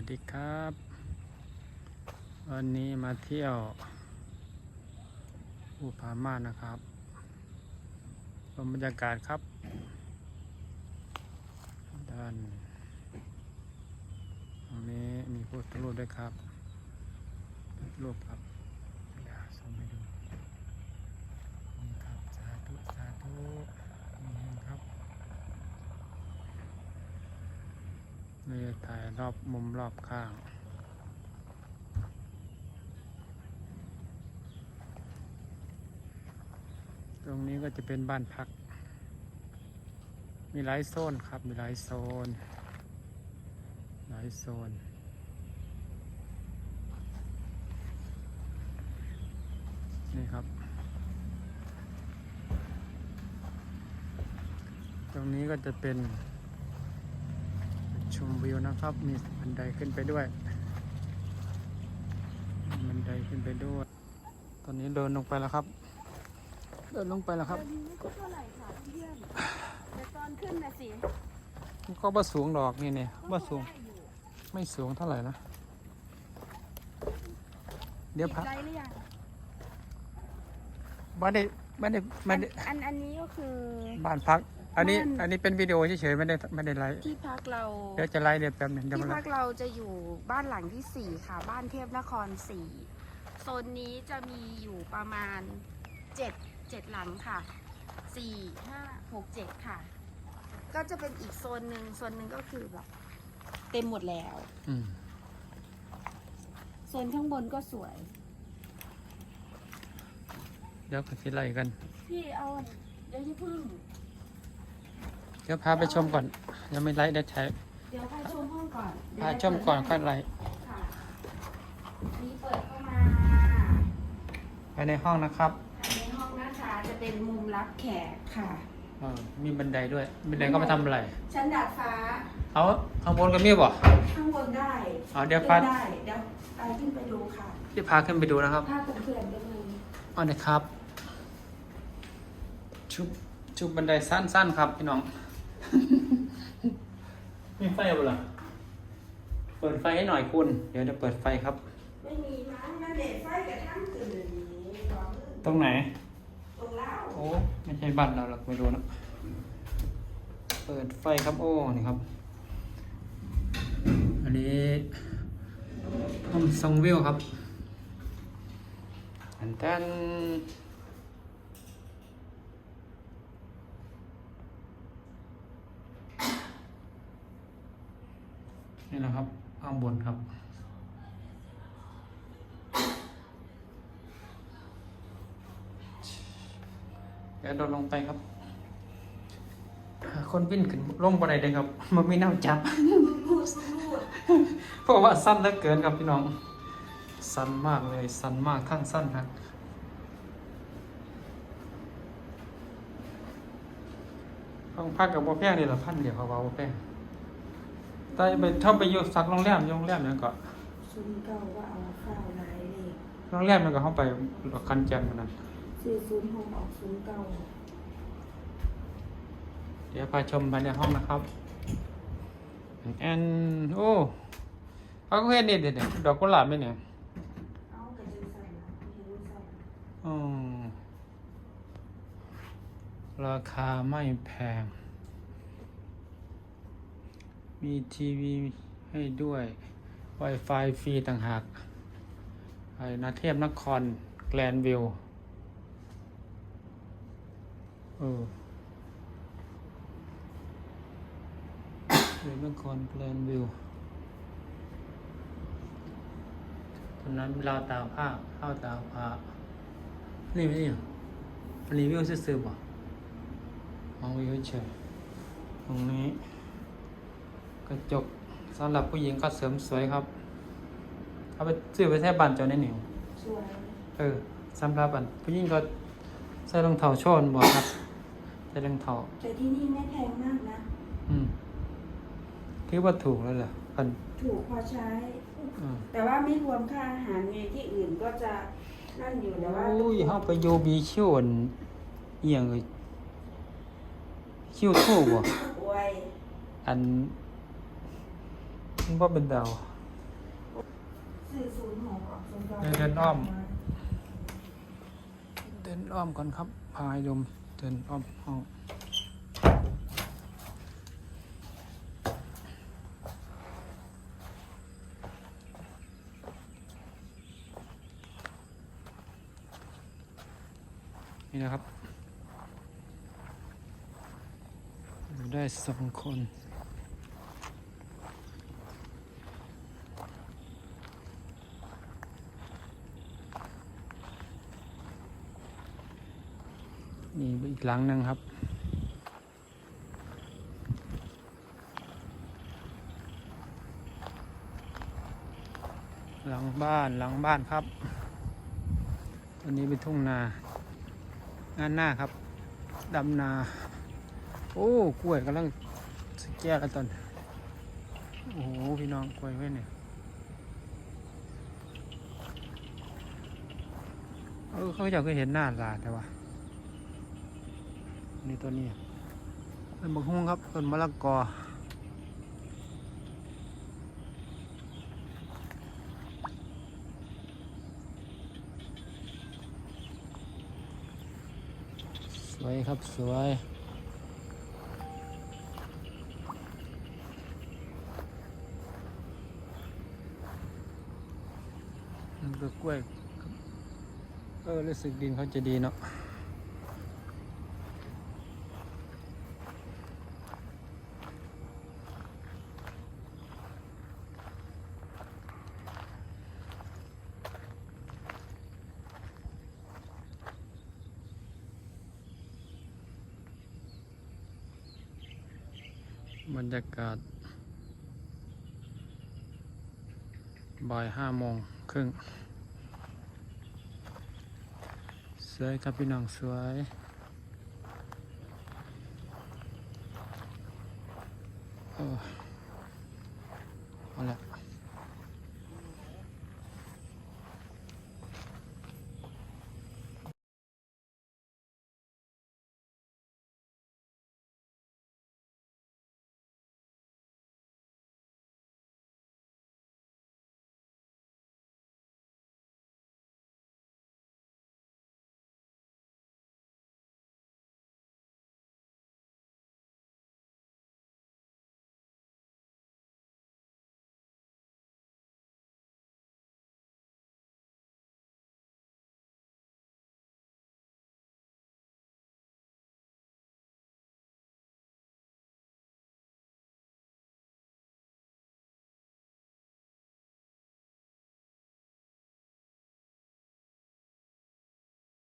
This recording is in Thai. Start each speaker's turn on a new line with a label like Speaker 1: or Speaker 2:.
Speaker 1: วัสดีครับ วันนี้มาเที่ยวภูผาม่านนะครับชมบรรยากาศครับด้านตรงนี้มีพุทธรูปด้วยครับรูปครับเดี๋ยวส่งไปดูนี่ครับสาธุสาธุนี่ครับ นี่ถ่ายรอบมุมรอบข้างตรงนี้ก็จะเป็นบ้านพัก มีหลายโซนครับ มีหลายโซน หลายโซน นี่ครับ ตรงนี้ก็จะเป็น ชมวิวนะครับ มีบันไดขึ้นไปด้วยมีบันไดขึ้นไปด้วย ตอนนี้เดินลงไปแล้วครับ เดินลงไปแล้วครับ
Speaker 2: เดินไม่ค่อยเท่าไหร่ค่ะเพื่อนแต่ตอนขึ้นนะสิ
Speaker 1: ก็บ่สูงดอกนี่เนี่ยบ่สูง
Speaker 2: ได้อยู่
Speaker 1: ไม่สูงเท่าไหร่นะ เดี๋ยวพัก
Speaker 2: ไกลหรือยัง
Speaker 1: บ้านได้บ้านได้บ้านได้
Speaker 2: อันอันนี้ก็คือ
Speaker 1: บ้านพัก อันนี้
Speaker 2: บ้าน
Speaker 1: อันนี้เป็นวิดีโอเฉยๆไม่ได้ไม่ได้ไลฟ์
Speaker 2: ที่พักเรา
Speaker 1: เดี๋ยวจะไลฟ์เดี๋ยวแป๊บหนึงเดี๋ยว
Speaker 2: ที่
Speaker 1: มาไล
Speaker 2: พัก
Speaker 1: ฟ์
Speaker 2: เราจะอยู่บ้านหลังที่สี่ค่ะ บ้านเทพนครสี่โซนนี้จะมีอยู่ประมาณเจ็ดเจ็ดหลังค่ะสี่ห้าหกเจ็ดค่ะ ก็จะเป็นอีกโซนหนึ่งโซนหนึ่งก็คือแบบเต็มหมดแล้ว
Speaker 1: อืม
Speaker 2: โซนข้างบนก็สวย
Speaker 1: เดี๋ยวก็สิไล่กัน
Speaker 2: พี่เอาเดี๋ยวที่พึ่ง
Speaker 1: เดี๋ยวพาไปชมก่อนยังไม่ไลฟ์ได้ใช้
Speaker 2: เดี๋ยวพาชมห้องก่อนเดี๋ยว
Speaker 1: พาชมก่อนค่อยไลฟ์
Speaker 2: ค่ะนี่เปิดเข้ามา
Speaker 1: ไปในห้องนะครับ
Speaker 2: ในห้องนะคะจะเป็นมุมรับแขกค่ะ
Speaker 1: เออมีบันไดด้วย บันไดก็มาทำอะไร
Speaker 2: ชั้นดาดฟ้า
Speaker 1: เอาข้างบนก็มีบ่
Speaker 2: ข้างบนได้
Speaker 1: อ๋อเดี๋ยว
Speaker 2: ขึ้
Speaker 1: พา
Speaker 2: นได้เดี๋ยวไปขึ้นไปดูค่ะ
Speaker 1: ที่พาขึ้นไปดูนะครับ
Speaker 2: ภาพเพื่อนๆก็มี
Speaker 1: อ๋อนะครับ ชุบชุบบันไดสั้นๆครับพี่น้อง มีไฟบ่ล่ะเปิดไฟให้หน่อยคุณ เดี๋ยวจะเปิดไฟครับ
Speaker 2: ไม่มีมั้งนั่นเด็ดไฟกับทั้งตื่นนี้ตอน
Speaker 1: ตรงไหน
Speaker 2: ตรงเล่า
Speaker 1: โอ้ ไม่ใช่บ้านเราหรอกไม่รู้นะ เปิดไฟครับโอ้ นี่ครับ อันนี้ห้องทรงวิวครับอันตัน นี่นะครับข้างบนครับ เดี๋ยวโดดลงไปครับ คนวิ่งขึ้นลงบันไดเลยครับ มันไม่น่าจับ เพราะว่าสั้นเหลือเกินครับพี่น้อง สั้นมากเลย สั้นมากทั้งสั้นครับห้องพักกับบ่แพงนี่ละพันเดียวเขาว่าบ่แพง แต่ไปถ้าไปอยู่สักโรงแรมอยู่โรงแรมนั่นก็
Speaker 2: ซุนเก่าว่าเอาข้าวไรเลย
Speaker 1: โรงแรมนั่นก็เข้าไปคันแจมนั่น
Speaker 2: ซื้อซุนห้องออกซุนเก่า
Speaker 1: เดี๋ยวพาชมภายในห้องนะครับแอนโอ้เขาก็เห็นนี่เด็ดๆดอกกุหลาบไหมเนี่ย
Speaker 2: เอากระจุใส่นะไม่รู้ใส่
Speaker 1: อืมราคาไม่แพง มีทีวีให้ด้วย Wi-Fi ฟรีต่างหากไอ้นาเทพนครแกลนวิวเออเทพนครแกลนวิวตอนนั้นเราวตาผ้าเข้าวตาผ้านี่ไม่นี่รีวิวซื้อๆบ่มองวิวเฉยตรงนี้ กระจกสำหรับผู้หญิงก็เสริมสวยครับ เอาไปซื้อไปแท่บ้านเจ้าในหนิว
Speaker 2: สวย
Speaker 1: เออสำหรับอันผู้หญิงก็ใส่รองเท้าโชนบ่ครับใส่รองเท้า
Speaker 2: แต่ที่นี่ไม่แพงมากนะ
Speaker 1: อืมถือว่าถูกแล้วเหรออัน
Speaker 2: ถูกพอใช้
Speaker 1: อืม
Speaker 2: แต่ว่าไม่รวมค่าอาหารไงที่อื่นก็จะนั่นอยู่แต่ว่า
Speaker 1: โอ้ยเฮาไปอยู่บีคิวอันเอียงเอ้ยคิวทูบ่
Speaker 2: โอ้ย
Speaker 1: อัน มันบ่เป็นดาว
Speaker 2: ม
Speaker 3: สื่อศูนย์หกออกสงกรานต์
Speaker 1: เดินเดินอ้อม เดินอ้อมก่อนครับพายลมเดินอ้อมห้องนี่นะครับ อยู่ได้สองคน นี่อีกหลังนึงครับหลังบ้านหลังบ้านครับตอนนี้เป็นทุ่งนา งานหน้าครับดำนา โอ้กล้วยกำลังสแก่กันตอน โอ้โหพี่น้องกล้วยไว้เนี่ยเออเขาจะเคยเห็นหน้าลาแต่ว่า นี่ตัวนี้เป็นบักฮุ้งครับต้นมะละกอสวยครับสวยมันก็กล้วย เออรู้สึกดินเขาจะดีเนาะ บรรยากาศบ่ายห้าโมงครึ่งสวยครับพี่น้องสวย